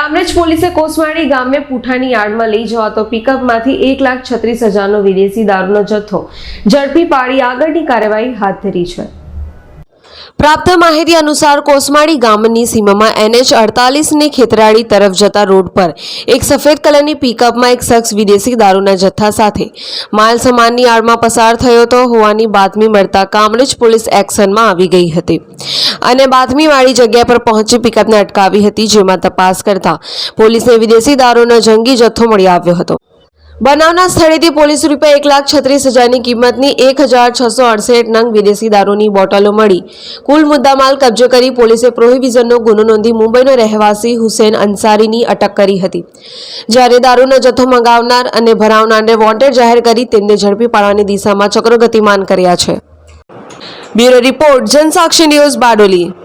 કામરેજ પોલીસે કોસવાડી ગામે પૂઠાની યાર્ડમાં લઈ જવાતો પિકઅપમાંથી એક લાખ છત્રીસ હજારનો વિદેશી દારૂનો જથ્થો ઝડપી પાડી આગળની કાર્યવાહી હાથ ધરી છે. પ્રાપ્ત માહિતી અનુસાર કોસમાડી ગામની સીમામાં એનએચ અડતાલીસની ખેતરાળી તરફ જતા રોડ પર એક સફેદ કલરની પિકઅપમાં એક શખ્સ વિદેશી દારૂના જથ્થા સાથે માલ સામાનની આડમાં પસાર થયો તો હોવાની બાતમી મળતા કામરેજ પોલીસ એક્શનમાં આવી ગઈ હતી. અને બાતમીવાળી જગ્યા પર પહોંચી પિકઅપને અટકાવી હતી, જેમાં તપાસ કરતા પોલીસને વિદેશી દારૂનો જંગી જથ્થો મળી આવ્યો હતો. બનાવના સ્થળેથી પોલીસ રૂપિયા એક લાખ છત્રીસ હજારની કિંમતની એક હજાર છસો અડસઠ નંગ વિદેશી દારૂની બોટલો મળી. કુલ મુદ્દામાલ કબજે કરી પોલીસે પ્રોહિબિઝનનો ગુનો નોંધી મુંબઈનો રહેવાસી હુસેન અંસારીની અટક કરી હતી. જ્યારે દારૂનો જથ્થો મંગાવનાર અને ભરાવનારને વોન્ટેડ જાહેર કરી તેમને ઝડપી પાડવાની દિશામાં ચક્રો ગતિમાન કર્યા છે. Bureau report Jansakshi news Bardoli.